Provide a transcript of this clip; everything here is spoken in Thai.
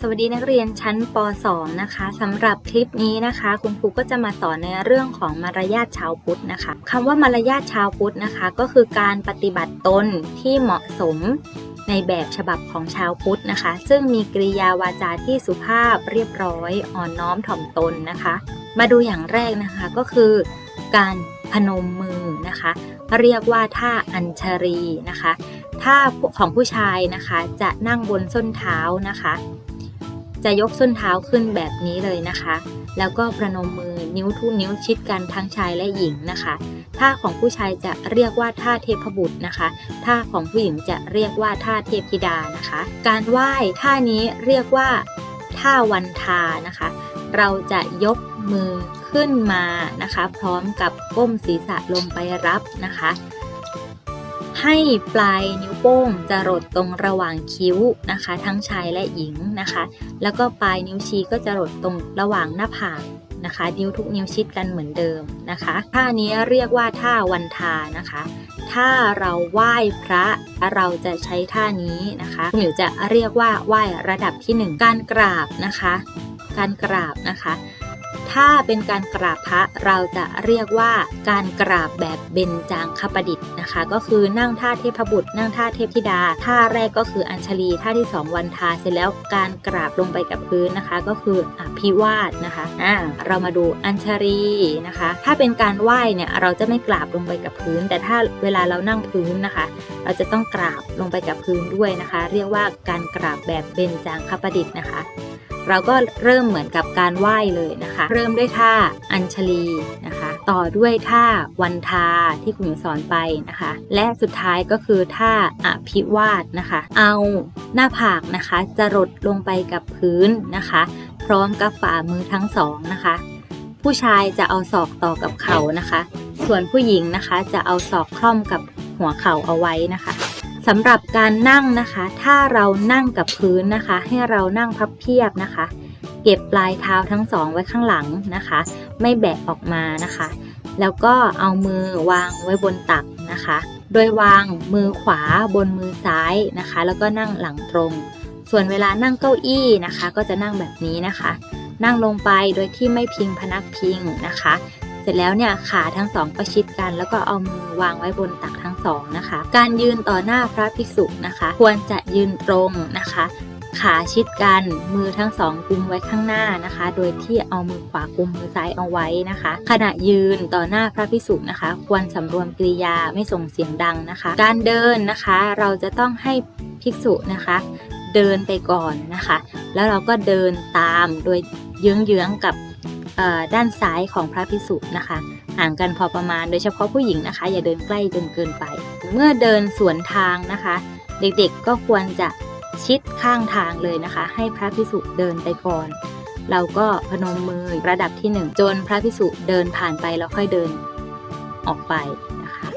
สวัสดีนักเรียนชั้นป .2 นะคะสำหรับคลิปนี้นะคะ คุณครูก็จะมาสอนในเรื่องของมารยาทชาวพุทธนะคะคำว่ามารยาทชาวพุทธนะคะ ก็คือการปฏิบัติตนที่เหมาะสมในแบบฉบับของชาวพุทธนะคะ ซึ่งมีกริยาวาจาที่สุภาพเรียบร้อยอ่อนน้อมถ่อมตนนะคะ มาดูอย่างแรกนะคะก็คือการพนมมือนะคะเรียกว่าท่าอัญชรีนะคะท่าของผู้ชายนะคะจะนั่งบนส้นเท้านะคะ จะยกส้นเท้าขึ้นแบบนี้เลยนะคะ แล้วก็ประนมมือนิ้วทุกนิ้วชิดกันทั้งชายและหญิงนะคะท่าของผู้ชายจะเรียกว่าท่าเทพบุตรนะคะท่าของผู้หญิงจะเรียกว่าท่าเทพธิดานะคะ การไหว้ท่านี้เรียกว่าท่าวันทานะคะ เราจะยก มือขึ้นมานะคะ พร้อมกับก้มศีรษะลงไปรับนะคะ ให้ปลายนิ้วโป้งจะรดตรงระหว่างคิ้วนะคะ ทั้งชายและหญิงนะคะ แล้วก็ปลายนิ้วชี้ก็จะรดตรงระหว่างหน้าผากนะคะนิ้วทุกนิ้วชิดกันเหมือนเดิมนะคะท่านี้เรียกว่าท่าวันทานะคะ ถ้าเราไหว้พระเราจะใช้ท่านี้นะคะคุณหมิวจะเรียกว่าไหว้ระดับที่หนึ่งการกราบนะคะ การกราบนะคะ ถ้าเป็นการกราบพระเราจะเรียกว่าการกราบแบบเบญจางคประดิษฐ์นะคะ ก็คือนั่งท่าเทพบุตร นั่งท่าเทพธิดา ท่าแรกก็คืออัญชลีท่าที่สองวันทาเสร็จแล้วการกราบลงไปกับพื้นนะคะ ก็คืออภิวาสนะคะอ่าเรามาดูอัญชลีนะคะ ถ้าเป็นการไหว้เนี่ยเราจะไม่กราบลงไปกับพื้น แต่ถ้าเวลาเรานั่งพื้นนะคะ เราจะต้องกราบลงไปกับพื้นด้วยนะคะ เรียกว่าการกราบแบบเบญจางคประดิษฐ์นะคะ เราก็เริ่มเหมือนกับการไหว้เลยนะคะ เริ่มด้วยท่าอัญชลีนะคะ ต่อด้วยท่าวันทาที่คุณหมิวสอนไปนะคะ และสุดท้ายก็คือท่าอภิวาสนะคะ เอาหน้าผากนะคะจะรดลงไปกับพื้นนะคะ พร้อมกับฝ่ามือทั้งสองนะคะ ผู้ชายจะเอาศอกต่อกับเข่านะคะ ส่วนผู้หญิงนะคะจะเอาศอกคล่อมกับหัวเข่าเอาไว้นะคะ สำหรับการนั่งนะคะ ถ้าเรานั่งกับพื้นนะคะ ให้เรานั่งพับเพียบนะคะ เก็บปลายเท้าทั้งสองไว้ข้างหลังนะคะ ไม่แบะออกมานะคะ แล้วก็เอามือวางไว้บนตักนะคะ โดยวางมือขวาบนมือซ้ายนะคะ แล้วก็นั่งหลังตรง ส่วนเวลานั่งเก้าอี้นะคะ ก็จะนั่งแบบนี้นะคะ นั่งลงไปโดยที่ไม่พิงพนักพิงนะคะ เสร็จแล้วเนี่ยขาทั้งสองประชิดกัน แล้วก็เอามือวางไว้บนตัก ทั้งสองนะคะ การยืนต่อหน้าพระภิกษุนะคะ ควรจะยืนตรงนะคะ ขาชิดกันมือทั้งสองกุมไว้ข้างหน้านะคะ โดยที่เอามือขวากุมมือซ้ายเอาไว้นะคะ ขณะยืนต่อหน้าพระภิกษุนะคะ ควรสำรวมกริยาไม่ส่งเสียงดังนะคะ การเดินนะคะเราจะต้องให้ภิกษุนะคะเดินไปก่อนนะคะ แล้วเราก็เดินตามโดยเยื้องๆกับ ด้านซ้ายของพระพิสุนะคะห่างกันพอประมาณโดยเฉพาะผู้หญิงนะคะ อย่าเดินใกล้จนเกินไป เมื่อเดินสวนทางนะคะ เด็กๆก็ควรจะชิดข้างทางเลยนะคะ ให้พระพิสุเดินไปก่อน เราก็พนมมือระดับที่หนึ่งจนพระพิสุเดินผ่านไปแล้วค่อยเดินออกไปนะคะ